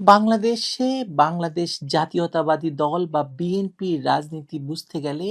বাংলাদেশে বাংলাদেশ জাতীয়তাবাদী দল বা বিএনপির রাজনীতি বুঝতে গেলে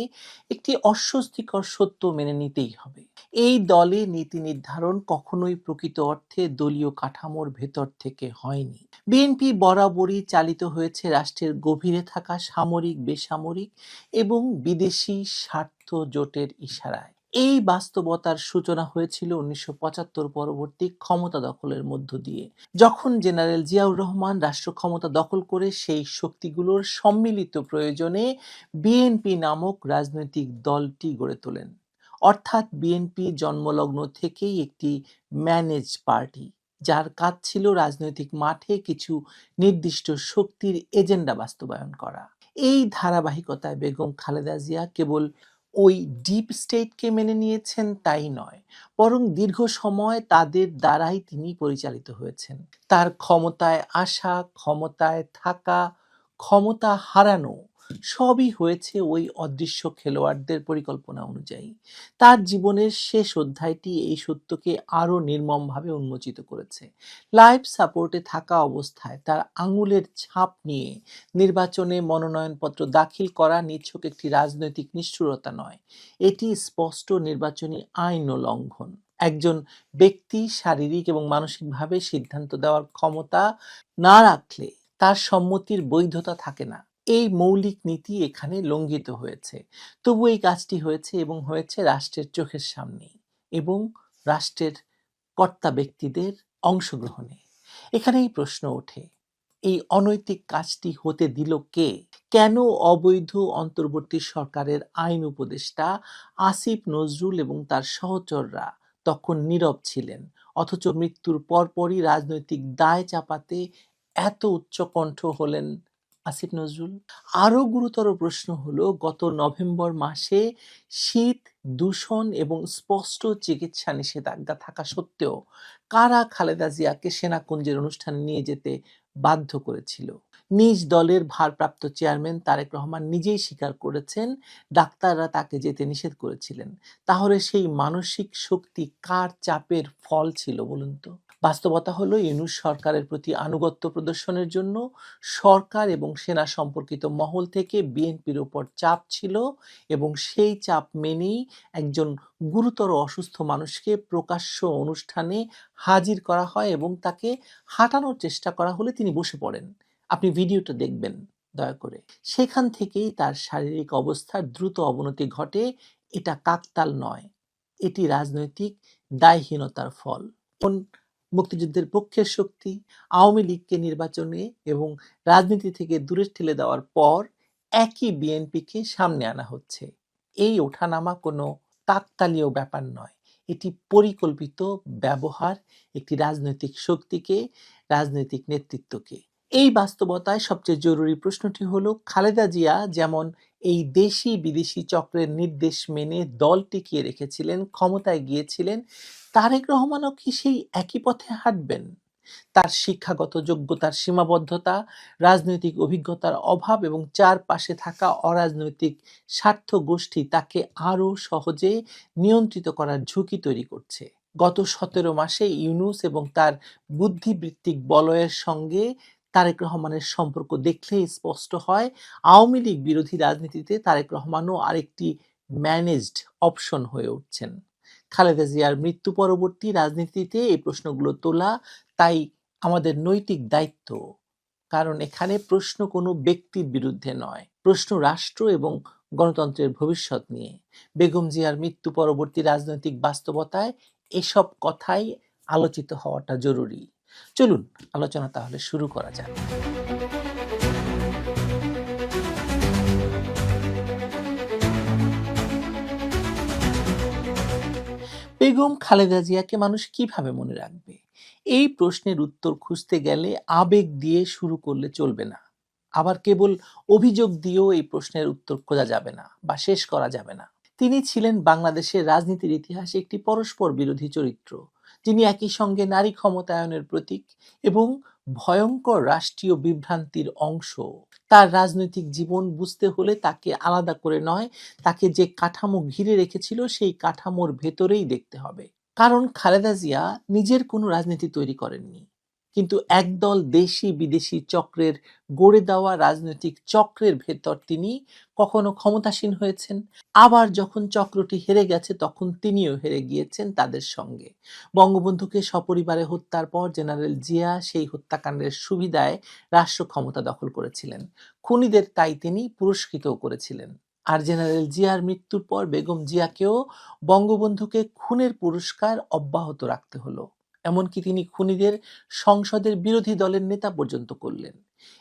একটি অস্বস্তিকর সত্য মেনে নিতেই হবে। এই দলে নীতি নির্ধারণ কখনোই প্রকৃত অর্থে দলীয় কাঠামোর ভেতর থেকে হয়নি। বিএনপি বরাবরই চালিত হয়েছে রাষ্ট্রের গভীরে থাকা সামরিক, বেসামরিক এবং বিদেশি স্বার্থ জোটের ইশারায়। এই বাস্তবতার সূচনা হয়েছিল উনিশশো পঁচাত্তর পরবর্তী ক্ষমতা দখলের মধ্য দিয়ে। যখন জেনারেল জিয়াউর রহমান রাষ্ট্র ক্ষমতা দখল করে সেই শক্তিগুলোর সম্মিলিত প্রয়োজনে বিএনপি নামক রাজনৈতিক দলটি গড়ে তোলেন। অর্থাৎ বিএনপি জন্মলগ্ন থেকেই একটি ম্যানেজ পার্টি, যার কাজ ছিল রাজনৈতিক মাঠে কিছু নির্দিষ্ট শক্তির এজেন্ডা বাস্তবায়ন করা। এই ধারাবাহিকতায় বেগম খালেদা জিয়া কেবল ওই ডিপ স্টেটকে মেনে নিয়েছেন তাই নয়, বরং দীর্ঘ সময় তাদের দ্বারাই তিনি পরিচালিত হয়েছেন। তার ক্ষমতায় আসা, ক্ষমতায় থাকা, ক্ষমতা হারানো সবই হয়েছে ওই অদৃশ্য খেলোয়াড়দের পরিকল্পনা অনুযায়ী। তার জীবনের শেষ অধ্যায়টি এই সত্যকে আরও নির্মমভাবে উন্মোচিত করেছে। লাইফ সাপোর্টে থাকা অবস্থায় তার আঙুলের ছাপ নিয়ে নির্বাচনে মনোনয়নপত্র দাখিল করা নিছক একটি রাজনৈতিক নিষ্ঠুরতা নয়। এটি স্পষ্ট নির্বাচনী আইন ও লঙ্ঘন। একজন ব্যক্তি শারীরিক এবং মানসিকভাবে সিদ্ধান্ত দেওয়ার ক্ষমতা না রাখলে তার সম্মতির বৈধতা থাকে না। এই মৌলিক নীতি এখানে লঙ্ঘিত হয়েছে। তবু এই কাজটি হয়েছে এবং হয়েছে রাষ্ট্রের চোখের সামনে এবং রাষ্ট্রের কর্তা ব্যক্তিদের অংশগ্রহণে। এখানেই প্রশ্ন ওঠে, এই অনৈতিক কাজটি হতে দিল কে? কেন অবৈধ অন্তর্বর্তী সরকারের আইন উপদেষ্টা আসিফ নজরুল এবং তার সহচররা তখন নীরব ছিলেন, অথচ মৃত্যুর পরপরই রাজনৈতিক দায় চাপাতে এত উচ্চকণ্ঠ হলেন আসিফ নজরুল। আরও গুরুতর প্রশ্ন হলো, গত নভেম্বর মাসে শীত, দূষণ এবং স্পষ্ট চিকিৎসা নিষেধাজ্ঞা থাকা সত্ত্বেও কারা খালেদা জিয়াকে সেনাকুঞ্জের অনুষ্ঠানে নিয়ে যেতে বাধ্য করেছিল? নিজ দলের ভারপ্রাপ্ত চেয়ারম্যান তারেক রহমান নিজেই স্বীকার করেছেন, ডাক্তাররা তাকে যেতে নিষেধ করেছিলেন। তাহলে সেই মানসিক শক্তি কার চাপের ফল ছিল বলুন তো? বাস্তবতা হলো ইউনুস সরকারের প্রতি আনুগত্য প্রদর্শনের জন্য সরকার এবং সেনা সম্পর্কিত মহল থেকে বিএনপির উপর চাপ ছিল এবং সেই চাপ মেনেই একজন গুরুতর অসুস্থ মানুষকে প্রকাশ্য অনুষ্ঠানে হাজির করা হয় এবং তাকে হাঁটানোর চেষ্টা করা হলে তিনি বসে পড়েন। আপনি ভিডিওটা দেখবেন, দয়া করে। সেখান থেকেই তার শারীরিক অবস্থার দ্রুত অবনতি ঘটে। এটা কাকতাল নয়, এটি রাজনৈতিক দায়হীনতার ফল। মুক্তিযুদ্ধের পক্ষের শক্তি, আওয়ামী লীগকে নির্বাচনে এবং রাজনীতি থেকে দূরে ঠেলে দেওয়ার পর একই বিএনপিকে সামনে আনা হচ্ছে। এই ওঠানামা কোনো কাকতালীয় ব্যাপার নয়। এটি পরিকল্পিত ব্যবহার একটি রাজনৈতিক শক্তিকে, রাজনৈতিক নেতৃত্বকে। এই বাস্তবতায় সবচেয়ে জরুরি প্রশ্নটি হলো, খালেদা জিয়া যেমন এই দেশি বিদেশি চক্রের নির্দেশ মেনে দল টিকিয়ে রেখেছিলেন, ক্ষমতায় গিয়েছিলেন তারেক রহমানও কি সেই একই পথে হাঁটবেন? তার শিক্ষাগত যোগ্যতার সীমাবদ্ধতা, রাজনৈতিক অভিজ্ঞতার অভাব এবং চারপাশে থাকা অরাজনৈতিক স্বার্থ গোষ্ঠী তাকে আরও সহজে নিয়ন্ত্রিত করার ঝুঁকি তৈরি করছে। গত সতেরো মাসে ইউনুস এবং তার বুদ্ধিবৃত্তিক বলয়ের সঙ্গে তারেক রহমানের সম্পর্ক দেখলেই স্পষ্ট হয়, আওয়ামী লীগ বিরোধী রাজনীতিতে তারেক রহমানও আরেকটি ম্যানেজড অপশন হয়ে উঠছেন। খালেদা জিয়ার মৃত্যু পরবর্তী রাজনীতিতে এই প্রশ্নগুলো তোলা তাই আমাদের নৈতিক দায়িত্ব। কারণ এখানে প্রশ্ন কোনো ব্যক্তির বিরুদ্ধে নয়। প্রশ্ন রাষ্ট্র এবং গণতন্ত্রের ভবিষ্যৎ নিয়ে। বেগম জিয়ার মৃত্যু পরবর্তী রাজনৈতিক বাস্তবতায় এসব কথাই আলোচিত হওয়াটা জরুরি। চলুন, আলোচনা তাহলে শুরু করা যাক। বেগম খালেদা জিয়াকে মানুষ কীভাবে মনে রাখবে? এই প্রশ্নের উত্তর খুঁজতে গেলে আবেগ দিয়ে শুরু করলে চলবে না। আবার কেবল অভিযোগ দিয়েও এই প্রশ্নের উত্তর খোঁজা যাবে না বা শেষ করা যাবে না। তিনি ছিলেন বাংলাদেশের রাজনীতির ইতিহাসে একটি পরস্পর বিরোধী চরিত্র, যিনি একই সঙ্গে নারী ক্ষমতায়নের প্রতীক এবং ভয়ঙ্কর রাষ্ট্রীয় বিভ্রান্তির অংশ তার রাজনৈতিক জীবন বুঝতে হলে তাকে আলাদা করে নয়, তাকে যে কাঠামো ঘিরে রেখেছিল সেই কাঠামোর ভেতরেই দেখতে হবে। কারণ খালেদা জিয়া নিজের কোনো রাজনীতি তৈরি করেননি। কিন্তু একদল দেশি বিদেশি চক্রের গড়ে দেওয়া রাজনৈতিক চক্রের ভেতর তিনি কখনো ক্ষমতাসীন হয়েছেন। আবার যখন চক্রটি হেরে গেছে, তখন তিনিও হেরে গিয়েছেন তাদের সঙ্গে। বঙ্গবন্ধুকে সপরিবারে হত্যার পর জেনারেল জিয়া সেই হত্যাকাণ্ডের সুবিধায় রাষ্ট্র ক্ষমতা দখল করেছিলেন। খুনিদের তাই তিনি পুরস্কৃতও করেছিলেন। আর জেনারেল জিয়ার মৃত্যুর পর বেগম জিয়াকেও বঙ্গবন্ধুকে খুনের পুরস্কার অব্যাহত রাখতে হলো। এমনকি তিনি খুনিদের সংসদের বিরোধী দলের নেতা পর্যন্ত করলেন।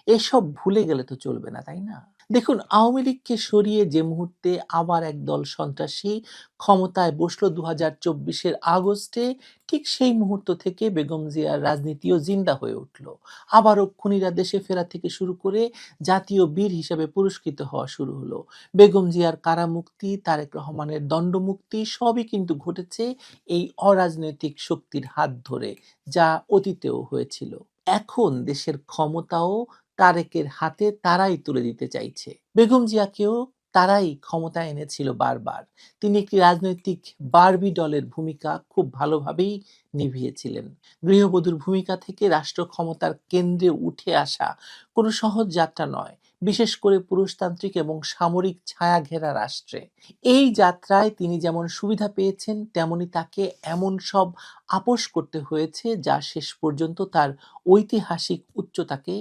এসব ভুলে গেলে তো চলবে না, তাই না? দেখুন, আওয়ামী লীগকে সরিয়ে যে মুহূর্তে আবার একদল সন্ত্রাসী ক্ষমতায় বসল দু হাজার চব্বিশের আগস্টে, ঠিক সেই মুহূর্ত থেকে বেগম জিয়ার রাজনীতিও জিন্দা হয়ে উঠল। আবারও খুনিরা দেশে ফেরা থেকে শুরু করে জাতীয় বীর হিসাবে পুরস্কৃত হওয়া শুরু হলো। বেগম জিয়ার কারামুক্তি, তারেক রহমানের দণ্ডমুক্তি সবই কিন্তু ঘটেছে এই অরাজনৈতিক শক্তির হাত ধরে, যা অতীতেও হয়েছিল। এখন দেশের ক্ষমতাও তারেকের হাতে তারাই তুলে দিতে চাইছে। বেগম জিয়াকেও তারাই ক্ষমতা এনেছিল বারবার। তিনি একটি রাজনৈতিক বারবি দলের ভূমিকা খুব ভালোভাবেই নিভিয়েছিলেন। গৃহবধূর ভূমিকা থেকে রাষ্ট্র ক্ষমতার কেন্দ্রে উঠে আসা কোনো সহজ যাত্রা নয়, বিশেষ করে পুরুষতান্ত্রিক এবং সামরিক ছায়া ঘেরা রাষ্ট্রে। এই যাত্রায় তিনি যেমন সুবিধা পেয়েছেন, তেমনি তাকে এমন সব আপোষ করতে হয়েছে যা শেষ পর্যন্ত তার ঐতিহাসিক উচ্চতাকে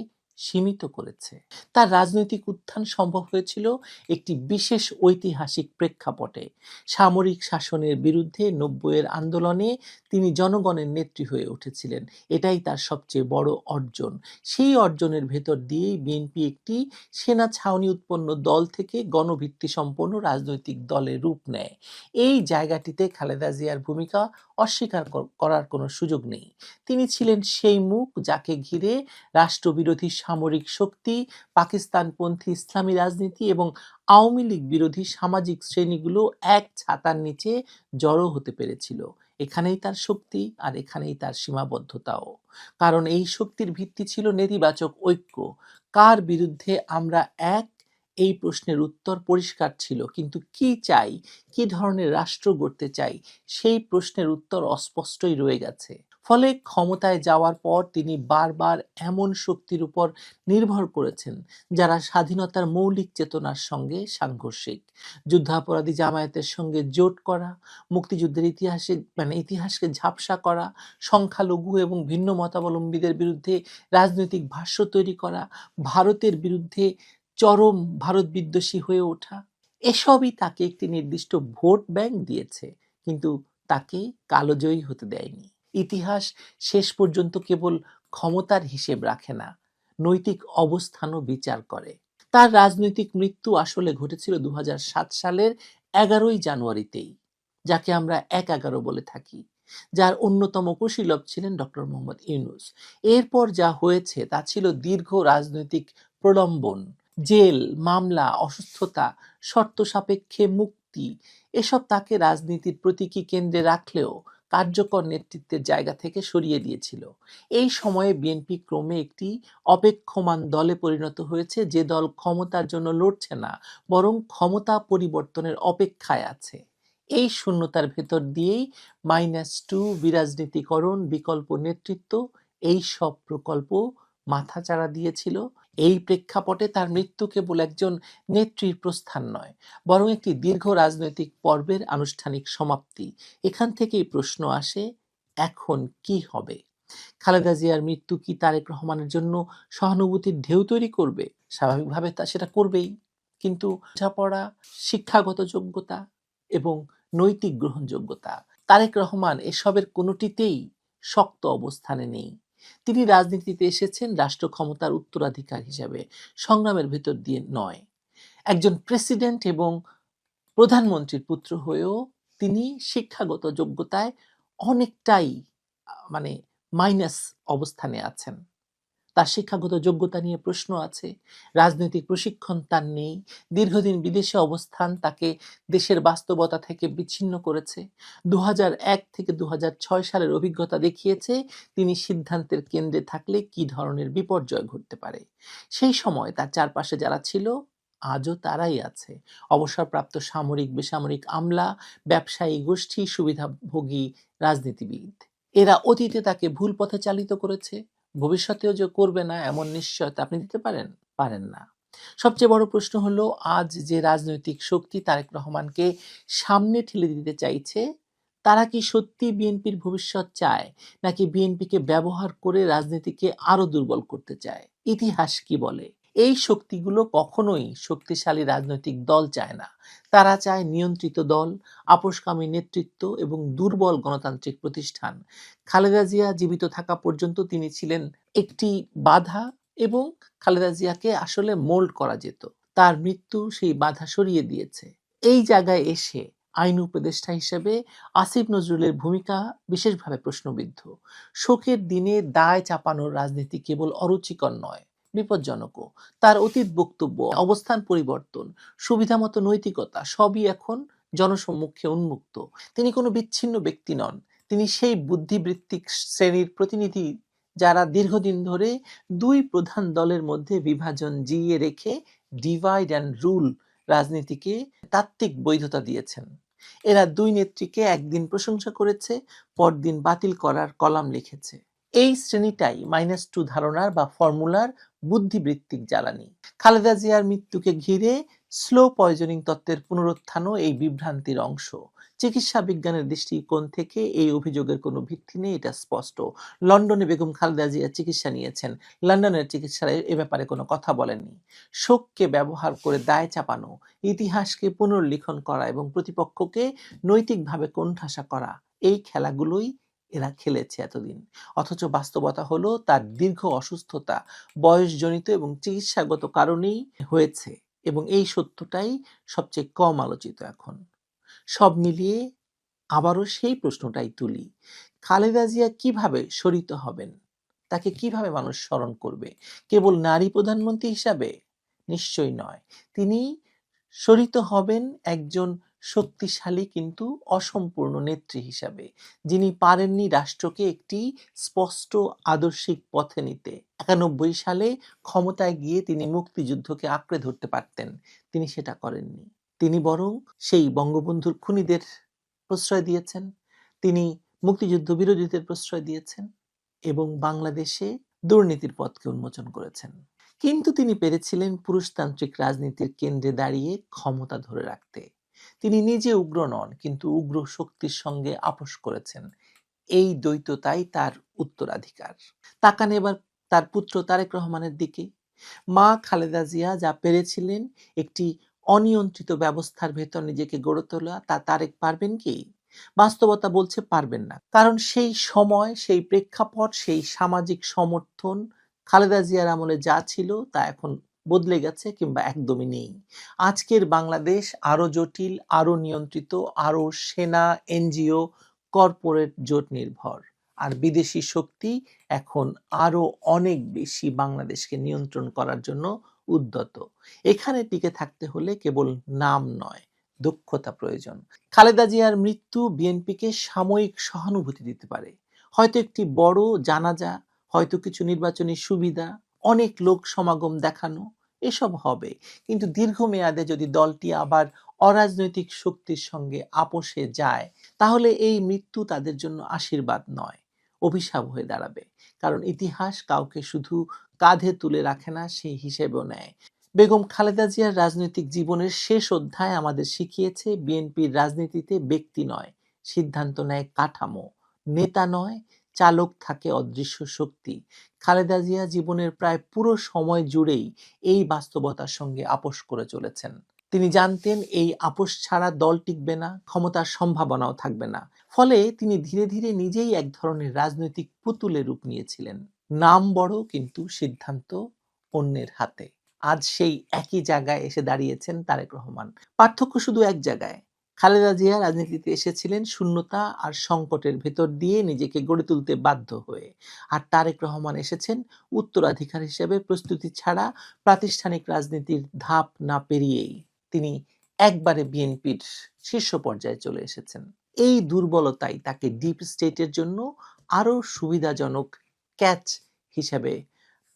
সীমিত করেছে। তার রাজনৈতিক উত্থান সম্ভব হয়েছিল একটি বিশেষ ঐতিহাসিক প্রেক্ষাপটে। সামরিক শাসনের বিরুদ্ধে নব্বইয়ের আন্দোলনে তিনি জনগণের নেত্রী হয়ে উঠেছিলেন। এটাই তার সবচেয়ে বড় অর্জন। সেই অর্জনের ভেতর দিয়েই বিএনপি একটি সেনা ছাউনি উৎপন্ন দল থেকে গণভিত্তি সম্পন্ন রাজনৈতিক দলে রূপ নেয়। এই জায়গাটিতে খালেদা জিয়ার ভূমিকা অস্বীকার করার কোনো সুযোগ নেই। তিনি ছিলেন সেই মুখ যাকে ঘিরে রাষ্ট্রবিরোধী সামরিক শক্তি, পাকিস্তানপন্থী ইসলামী রাজনীতি এবং আওয়ামী লীগ বিরোধী সামাজিক শ্রেণীগুলো এক ছাতার নিচে জড়ো হতে পেরেছিল। এখানেই তার শক্তি আর এখানেই তার সীমাবদ্ধতাও। কারণ এই শক্তির ভিত্তি ছিল নেতিবাচক ঐক্য। কার বিরুদ্ধে আমরা এক? এই প্রশ্নের উত্তর পরিষ্কার ছিল। কিন্তু কি চাই? কি ধরনের রাষ্ট্র গড়তে চাই? সেই প্রশ্নের উত্তর অস্পষ্টই রয়ে গেছে। ফলে ক্ষমতায় যাওয়ার পর তিনি বারবার এমন শক্তির উপর নির্ভর করেছেন, যারা স্বাধীনতার মৌলিক চেতনার সঙ্গে সাংঘর্ষিক। যুদ্ধাপরাধী জামায়াতের সঙ্গে জোট করা, মুক্তিযুদ্ধের ইতিহাসে মানে ইতিহাসকে ঝাপসা করা, সংখ্যালঘু এবং ভিন্ন মতাবলম্বীদের বিরুদ্ধে রাজনৈতিক ভাষ্য তৈরি করা, ভারতের বিরুদ্ধে চরম ভারত বিদ্বেষী হয়ে ওঠা, এসবই তাকে একটি নির্দিষ্ট ভোট ব্যাংক দিয়েছে, কিন্তু তাকে কালোজয়ী হতে দেয়নি। ইতিহাস শেষ পর্যন্ত কেবল ক্ষমতার হিসেব রাখে না, নৈতিক অবস্থানও বিচার করে। তার রাজনৈতিক মৃত্যু আসলে ঘটেছিল দু হাজার সাত সালের এগারোই জানুয়ারিতেই, যাকে আমরা এক এগারো বলে থাকি, যার অন্যতম কুশীলব ছিলেন ডক্টর মোহাম্মদ ইউনুস। এরপর যা হয়েছে তা ছিল দীর্ঘ রাজনৈতিক প্রলম্বন, জেল, মামলা, অসুস্থতা শর্ত সাপেক্ষে মুক্তি, এসব তাকে রাজনীতির প্রতীকী কেন্দ্রে রাখলেও কার্যকর নেতৃত্বের জায়গা থেকে সরিয়ে দিয়েছিল। এই সময়ে বিএনপি ক্রমে একটি অপেক্ষমান দলে পরিণত হয়েছে। যে দল ক্ষমতার জন্য লড়ছে না, বরং ক্ষমতা পরিবর্তনের অপেক্ষায় আছে। এই শূন্যতার ভেতর দিয়েই মাইনাস টু বিরাজনীতিকরণ, বিকল্প নেতৃত্ব, এই সব প্রকল্প মাথাচাড়া দিয়েছিল। এই প্রেক্ষাপটে তার মৃত্যু কেবল একজন নেত্রীর প্রস্থান নয়, বরং একটি দীর্ঘ রাজনৈতিক পর্বের আনুষ্ঠানিক সমাপ্তি। এখান থেকেই প্রশ্ন আসে, এখন কি হবে? খালেদা জিয়ার মৃত্যু কি তারেক রহমানের জন্য সহানুভূতির ঢেউ তৈরি করবে? স্বাভাবিকভাবে তা সেটা করবেই। কিন্তু বোঝাপড়া শিক্ষাগত যোগ্যতা এবং নৈতিক গ্রহণযোগ্যতা, তারেক রহমান এসবের কোনোটিতেই শক্ত অবস্থানে নেই। তিনি রাজনীতিতে এসেছেন রাষ্ট্র ক্ষমতার উত্তরাধিকার হিসাবে, সংগ্রামের ভেতর দিয়ে নয়। একজন প্রেসিডেন্ট এবং প্রধানমন্ত্রীর পুত্র হয়েও তিনি শিক্ষাগত যোগ্যতায় অনেকটাই মানে মাইনাস অবস্থানে আছেন। তার শিক্ষাগত যোগ্যতা নিয়ে প্রশ্ন আছে। রাজনৈতিক প্রশিক্ষণ তার নেই। দীর্ঘদিন বিদেশে অবস্থান তাকে দেশের বাস্তবতা থেকে বিচ্ছিন্ন করেছে। দু থেকে দু হাজার ছয় সালের অভিজ্ঞতা দেখিয়েছে তিনি সিদ্ধান্তের কেন্দ্রে থাকলে কি ধরনের বিপর্যয় ঘটতে পারে। সেই সময় তার চারপাশে যারা ছিল, আজও তারাই আছে। অবসরপ্রাপ্ত সামরিক, বেসামরিক আমলা, ব্যবসায়ী, গোষ্ঠী, সুবিধাভোগী, রাজনীতিবিদ। এরা অতীতে তাকে ভুল পথে চালিত করেছে। ভবিষ্যতেও যে করবে না, এমন নিশ্চয়তা আপনি দিতে পারেন? পারেন না। সবচেয়ে বড় প্রশ্ন হলো, আজ যে রাজনৈতিক শক্তি তারেক রহমানকে সামনে ঠেলে দিতে চাইছে, তারা কি সত্যি বিএনপির ভবিষ্যৎ চায়, নাকি বিএনপিকে ব্যবহার করে রাজনীতিকে আরও দুর্বল করতে চায়? ইতিহাস কি বলে? এই শক্তিগুলো কখনোই শক্তিশালী রাজনৈতিক দল চায় না। তারা চায় নিয়ন্ত্রিত দল, আপোষকামী নেতৃত্ব এবং দুর্বল গণতান্ত্রিক প্রতিষ্ঠান। খালেদা জিয়া জীবিত থাকা পর্যন্ত তিনি ছিলেন একটি বাধা এবং খালেদা জিয়াকে আসলে মোল্ড করা যেত। তার মৃত্যু সেই বাধা সরিয়ে দিয়েছে। এই জায়গায় এসে আইন উপদেষ্টা হিসেবে আসিফ নজরুলের ভূমিকা বিশেষভাবে প্রশ্নবিদ্ধ। শোকের দিনে দায় চাপানোর রাজনীতি কেবল অরুচিকর নয় বিপজ্জনকও। তার অতীত বক্তব্য, অবস্থান পরিবর্তন, সুবিধামতো নৈতিকতা সবই এখন জনসম্মুখে উন্মুক্ত। তিনি কোনো বিচ্ছিন্ন ব্যক্তি নন। তিনি সেই বুদ্ধিবৃত্তিক শ্রেণির প্রতিনিধি যারা দীর্ঘদিন ধরে দুই প্রধান দলের মধ্যে বিভাজন জিইয়ে রেখে ডিভাইড অ্যান্ড রুল রাজনীতিকে তাত্ত্বিক বৈধতা দিয়েছেন। এরা দুই নেত্রীকে একদিন প্রশংসা করেছে, পরদিন বাতিল করার কলাম লিখেছে। এই শ্রেণীটাই মাইনাস টু ধারণার বা ফর্মুলার বুদ্ধিবৃত্তিক জ্বালানি। খালেদা জিয়ার মৃত্যুকে ঘিরে স্লো পয়জনিং তত্ত্বের পুনরুত্থানও এই বিভ্রান্তির অংশ। চিকিৎসা বিজ্ঞানের দৃষ্টিকোণ থেকে এই অভিযোগের কোনো ভিত্তি নেই, এটা স্পষ্ট। লন্ডনে বেগম খালেদা জিয়া চিকিৎসা নিয়েছেন। লন্ডনের চিকিৎসায় এ ব্যাপারে কোনো কথা বলেননি। শোককে ব্যবহার করে দায় চাপানো, ইতিহাসকে পুনর্লিখন করা এবং প্রতিপক্ষকে নৈতিকভাবে কোণঠাসা করা, এই খেলাগুলোই এরা খেলেছে এতদিন। অথচ বাস্তবতা হলো তার দীর্ঘ অসুস্থতা, বয়সজনিত এবং চিকিৎসাগত কারণেই হয়েছে এবং এই সত্যটাই সবচেয়ে কম আলোচিত এখন। সব মিলিয়ে আবারও সেই প্রশ্নটাই তুলি, খালেদা জিয়া কীভাবে শরিত হবেন? তাকে কীভাবে মানুষ স্মরণ করবে? কেবল নারী প্রধানমন্ত্রী হিসাবে? নিশ্চয়ই নয়। তিনি শরিত হবেন একজন শক্তিশালী কিন্তু অসম্পূর্ণ নেত্রী হিসাবে, যিনি পারেননি রাষ্ট্রকে একটি স্পষ্ট আদর্শিক পথে নিতে। একানব্বই সালে ক্ষমতায় গিয়ে তিনি মুক্তিযুদ্ধকে আঁকড়ে ধরতে পারতেন। তিনি সেটা করেননি। তিনি বরং সেই বঙ্গবন্ধুর খুনিদের প্রশ্রয় দিয়েছেন। তিনি মুক্তিযুদ্ধ বিরোধীদের প্রশ্রয় দিয়েছেন এবং বাংলাদেশে দুর্নীতির পথকে উন্মোচন করেছেন। কিন্তু তিনি পেরেছিলেন পুরুষতান্ত্রিক রাজনীতির কেন্দ্রে দাঁড়িয়ে ক্ষমতা ধরে রাখতে। তিনি নিজে উগ্র নন, কিন্তু উগ্র শক্তির সঙ্গে আপোষ করেছেন। এই দ্বৈততাই তার উত্তরাধিকার। তাকান এবার তার পুত্র তারেক রহমানের দিকে। মা খালেদা জিয়া যা পেরেছিলেন একটি অনিয়ন্ত্রিত ব্যবস্থার ভেতর নিজেকে গড়ে তোলা, তা তারেক পারবেন কি? বাস্তবতা বলছে পারবেন না। কারণ সেই সময়, সেই প্রেক্ষাপট, সেই সামাজিক সমর্থন খালেদা জিয়ার আমলে যা ছিল তা এখন বদলে গেছে কিংবা একদমই নেই। আজকের বাংলাদেশ আরও জটিল আরও নিয়ন্ত্রিত আরও সেনা, এনজিও, কর্পোরেট জোট নির্ভর। আর বিদেশি শক্তি এখন আরও অনেক বেশি বাংলাদেশকে নিয়ন্ত্রণ করার জন্য উদ্যত। এখানে টিকে থাকতে হলে কেবল নাম নয়, দক্ষতা প্রয়োজন। খালেদা জিয়ার মৃত্যু বিএনপিকে সাময়িক সহানুভূতি দিতে পারে। হয়তো একটি বড় জানাজা, হয়তো কিছু নির্বাচনী সুবিধা অনেক লোক সমাগম দেখানো, এসব হবে। কিন্তু দীর্ঘমেয়াদে যদি দলটি আবার অরাজনৈতিক শক্তির সঙ্গে আপোষে যায়, তাহলে এই মৃত্যু তাদের জন্য আশীর্বাদ নয়, অভিশাপ হয়ে দাঁড়াবে। কারণ ইতিহাস কাউকে শুধু কাঁধে তুলে রাখে না সেই হিসেবেও নেয়। বেগম খালেদা জিয়ার রাজনৈতিক জীবনের শেষ অধ্যায় আমাদের শিখিয়েছে, বিএনপির রাজনীতিতে ব্যক্তি নয়, সিদ্ধান্ত নেয় কাঠামো। নেতা নয় চালক থাকে অদৃশ্য শক্তি। খালেদা জিয়া জীবনের প্রায় পুরো সময় জুড়েই এই বাস্তবতার সঙ্গে আপোষ করে চলেছেন। তিনি জানতেন এই আপোষ ছাড়া দল টিকবে না, ক্ষমতার সম্ভাবনাও থাকবে না। ফলে তিনি ধীরে ধীরে নিজেই এক ধরনের রাজনৈতিক পুতুলে রূপ নিয়েছিলেন। নাম বড় কিন্তু সিদ্ধান্ত অন্যের হাতে। আজ সেই একই জায়গায় এসে দাঁড়িয়েছেন তারেক রহমান। পার্থক্য শুধু এক জায়গায়। খালেদা জিয়া রাজনীতিতে এসেছিলেন শূন্যতা আর সংকটের ভেতর দিয়ে নিজেকে গড়ে তুলতে বাধ্য হয়ে। আর তারেক রহমান এসেছেন উত্তরাধিকার হিসেবে প্রস্তুতি ছাড়া প্রাতিষ্ঠানিক রাজনীতির ধাপ না পেরিয়েই। তিনি একবারে বিএনপির শীর্ষ পর্যায়ে চলে এসেছেন। এই দুর্বলতাই তাকে ডিপ স্টেটের জন্য আরও সুবিধাজনক ক্যাচ হিসেবে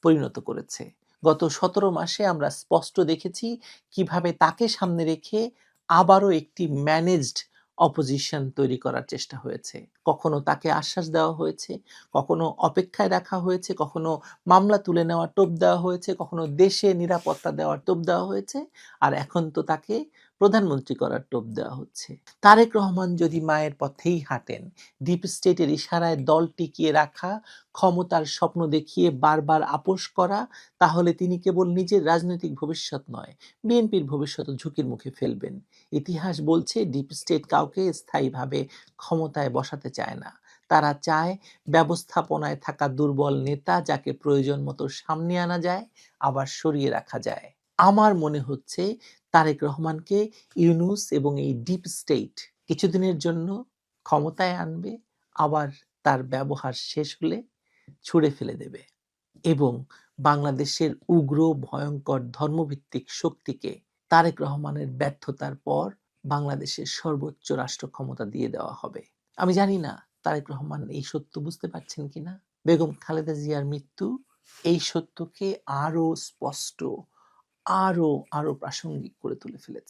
পরিণত করেছে। গত সতেরো মাসে আমরা স্পষ্ট দেখেছি কীভাবে তাকে সামনে রেখে আবারও একটি ম্যানেজড অপোজিশন তৈরি করার চেষ্টা হয়েছে। কখনো তাকে আশ্বাস দেওয়া হয়েছে, কখনো অপেক্ষায় রাখা হয়েছে, কখনো মামলা তুলে নেওয়ার টোপ দেওয়া হয়েছে, কখনো দেশে নিরাপত্তা দেওয়ার টোপ দেওয়া হয়েছে, আর এখন তো তাকে প্রধানমন্ত্রী করার টোপ দেওয়া হচ্ছে। তারেক রহমান যদি মায়ের পথেই হাঁটেন ডিপ স্টেটের ইশারায় দল টিকিয়ে রাখা, ক্ষমতার স্বপ্ন দেখিয়ে বারবার আপোষ করা, তাহলে তিনি কেবল নিজের রাজনৈতিক ভবিষ্যৎ নয়, বিএনপির ভবিষ্যৎ ঝুঁকির মুখে ফেলবেন। ইতিহাস বলছে ডিপ স্টেট কাউকে স্থায়ীভাবে ক্ষমতায় বসাতে চায় না। তারা চায় ব্যবস্থাপনায় থাকা দুর্বল নেতা যাকে প্রয়োজন মতো সামনে আনা যায়, আবার সরিয়ে রাখা যায়। আমার মনে হচ্ছে তারেক রহমানকে ইউনুস এবং এই ডিপ স্টেট কিছুদিনের জন্য ক্ষমতায় আনবে, আবার তার ব্যবহার শেষ হলে ছুড়ে ফেলে দেবে এবং বাংলাদেশের উগ্র, ভয়ঙ্কর ধর্মভিত্তিক শক্তিকে তারেক রহমানের ব্যর্থতার পর বাংলাদেশের সর্বোচ্চ রাষ্ট্র ক্ষমতা দিয়ে দেওয়া হবে। আমি জানি না তারেক রহমান এই সত্য বুঝতে পারছেন কিনা। বেগম খালেদা জিয়ার মৃত্যু এই সত্যকে আরও স্পষ্ট আরও আরও প্রাসঙ্গিক করে তুলে ফেলেছে।